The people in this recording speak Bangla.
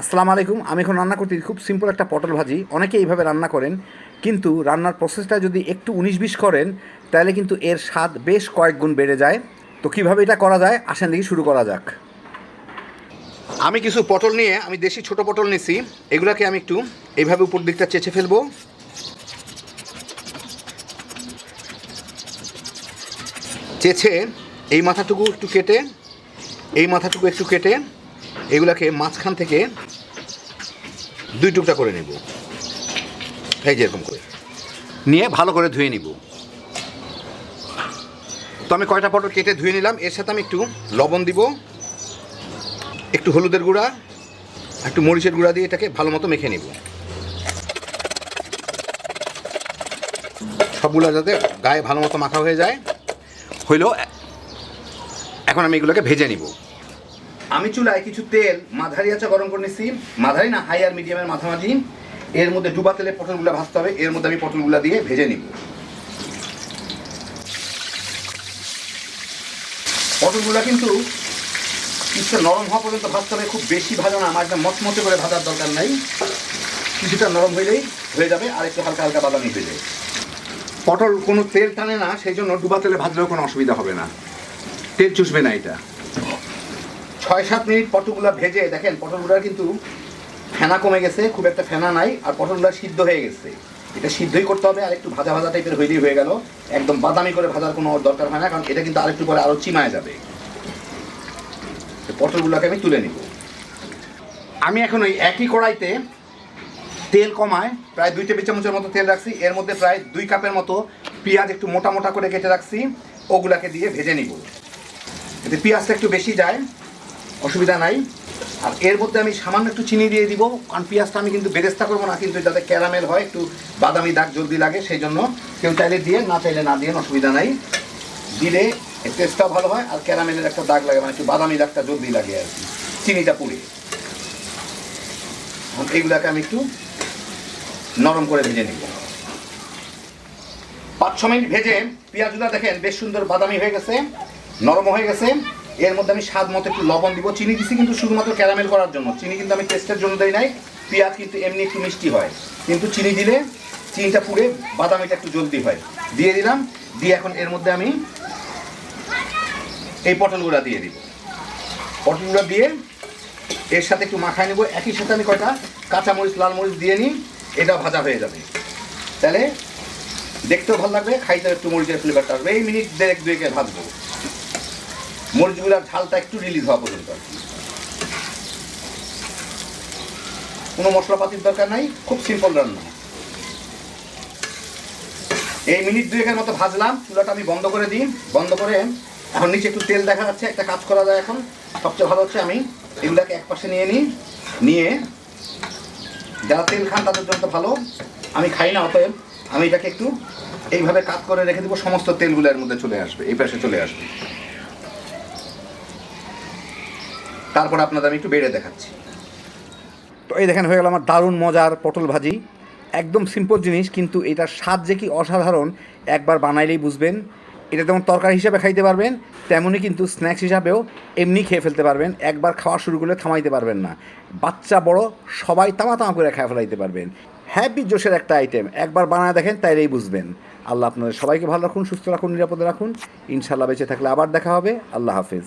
আসসালামু আলাইকুম। আমি এখন রান্না করতে খুব সিম্পল একটা পটল ভাজি। অনেকে এইভাবে রান্না করেন, কিন্তু রান্নার প্রসেসটা যদি একটু উনিশ বিশ করেন, তাহলে কিন্তু এর স্বাদ বেশ কয়েক গুণ বেড়ে যায়। তো কীভাবে এটা করা যায়? আসেন দেখি শুরু করা যাক। আমি কিছু পটল নিয়ে, আমি দেশি ছোট পটল নিছি। এগুলাকে আমি একটু এইভাবে উপর দিকটা চেঁচে ফেলব। চেঁচে এই মাথাটুকু একটু কেটে, এই মাথাটুকু একটু কেটে এগুলাকে মাঝখান থেকে দুই টুকটা করে নেব। এই যেরকম করে। নিয়ে ভালো করে ধুয়ে নিব। তো আমি কয়টা পটল কেটে ধুয়ে নিলাম। এর সাথে আমি একটু লবণ দিব, একটু হলুদের গুঁড়া, একটু মরিচের গুঁড়া দিয়ে এটাকে ভালো মতো মেখে নিব। সবগুলো যাতে গায়ে ভালো মতো মাখা হয়ে যায়। হইল এখন আমি এগুলোকে ভেজে নিব। আমি চুলায় কিছু তেল, মাঝারি আছে গরম করে নিচ্ছি মাঝারি না হাই আর মিডিয়ামের মাঝামাঝি। এর মধ্যে ডুবা তেলে পটলগুলো ভাজতে হবে। এর মধ্যে আমি পটলগুলো দিয়ে ভেজে নিব। পটলগুলো কিন্তু কিছুটা নরম হওয়া পর্যন্ত ভাজতে হবে। খুব বেশি ভাজা না, আমার একদম মচমচে করে ভাজার দরকার নাই। কিছুটা নরম হইলেই হয়ে যাবে, আর একটু হালকা হালকা বাদামি হয়ে যায় পটল কোনো তেল টানে না, সেই জন্য ডুবা তেলে ভাজলেও কোনো অসুবিধা হবে না। তেল চুষবে না এটা। ছয়, সাত মিনিট পটলগুলো ভেজে, দেখেন, পটলগুলোর কিন্তু ফেনা কমে গেছে, খুব একটা ফেনা নাই, আর পটলগুলো সিদ্ধ হয়ে গেছে। এটা সিদ্ধই করতে হবে, আর একটু ভাজা ভাজা টাইপের হইলেই হয়ে গেল। একদম বাদামি করে ভাজার কোনো দরকার হয় না, কারণ এটা কিন্তু আরেকটু পরে আরও চিমায় যাবে। পটলগুলোকে আমি তুলে নিব। আমি এখন ওই একই কড়াইতে তেল কমায়, প্রায় দুই টেবিল চামচের মতো তেল রাখছি, এর মধ্যে প্রায় দুই কাপের মতো পেঁয়াজ একটু মোটা মোটা করে কেটে রাখছি, ওগুলাকে দিয়ে ভেজে নিব। এতে পেঁয়াজটা একটু বেশি যায় অসুবিধা নাই। আর এর মধ্যে আমি সামান্য একটু চিনি দিয়ে দিব। কারণ পেঁয়াজটা আমি কিন্তু বেরেস্তা করব না, কিন্তু যাতে ক্যারামেল হয়, একটু বাদামি দাগ জলদি লাগে, সেই জন্য কেউ চাইলে দিয়ে, না চাইলে না দিয়ে, অসুবিধা নাই। দিলে এর টেস্টটাও ভালো হয়, আর ক্যারামেলের একটা দাগ লাগে মানে একটু বাদামি দাগটা জলদি লাগে আর কি, চিনিটা পুড়ে। এইগুলাকে আমি একটু নরম করে ভেজে নিব। পাঁচ ছ মিনিট ভেজে পেঁয়াজগুলো দেখেন, বেশ সুন্দর বাদামি হয়ে গেছে, নরম হয়ে গেছে। এর মধ্যে আমি স্বাদ মতো একটু লবণ দিব। চিনি দিছি কিন্তু শুধুমাত্র ক্যারামেল করার জন্য। চিনি কিন্তু আমি টেস্টের জন্য দেই নাই। পেঁয়াজ কিন্তু এমনি একটু মিষ্টি হয়। কিন্তু চিনি দিলে চিনিটা পুড়ে বাদামিটা একটু জলদি হয়। দিয়ে দিলাম। দিয়ে এখন এর মধ্যে আমি এই পটলগুলো দিয়ে দিব। পটলগুলো দিয়ে এর সাথে একটু মাখায় নেব। একই সাথে আমি কয়টা কাঁচামরিচ লাল মরিচ দিয়ে নিই। এটা ভাজা হয়ে যাবে। তাহলে দেখতেও ভালো লাগবে খাইতে একটু মরিচের ফ্লেভারটা আসবে। এই মিনিট দেড়েক দুয়েকে ভাজবো। মরিচগুলোর ঝালটা একটু রিলিজ হওয়া পর্যন্ত। কোনো মশলাপাতির দরকার নাই, খুব সিম্পল রান্না। এই মিনিট দুয়েকের মতো ভাজলাম, চুলাটা আমি বন্ধ করে দিই। বন্ধ করে এখন নিচে একটু তেল দেখা যাচ্ছে, একটা কাজ করা যায় এখন। সবচেয়ে ভালো হচ্ছে আমি এগুলাকে এক পাশে নিয়ে নিই, নিয়ে যারা তেল খান তাদের জন্য ভালো। আমি খাই না অতএব আমি এটাকে একটু এইভাবে কাট করে রেখে দেবো, সমস্ত তেলগুলো এর মধ্যে চলে আসবে, এই পাশে চলে আসবে। তারপর আপনাদের আমি একটু বেড়ে দেখাচ্ছি। তো এই দেখেন, হয়ে গেল আমার দারুণ মজার পটল ভাজি। একদম সিম্পল জিনিস, কিন্তু এটার স্বাদ যে কি অসাধারণ, একবার বানাইলেই বুঝবেন। এটা যেমন তরকারি হিসাবে খাইতে পারবেন তেমনই কিন্তু স্ন্যাক্স হিসাবেও এমনি খেয়ে ফেলতে পারবেন। একবার খাওয়া শুরু করলে থামাইতে পারবেন না। বাচ্চা বড়, সবাই তামা তামা করে খেয়ে ফেলাইতে পারবেন। হ্যাপি জোশের একটা আইটেম একবার বানায় দেখেন, তাইলেই বুঝবেন। আল্লাহ আপনাদের সবাইকে ভালো রাখুন, সুস্থ রাখুন, নিরাপদে রাখুন। ইনশাল্লাহ বেঁচে থাকলে আবার দেখা হবে। আল্লাহ হাফিজ।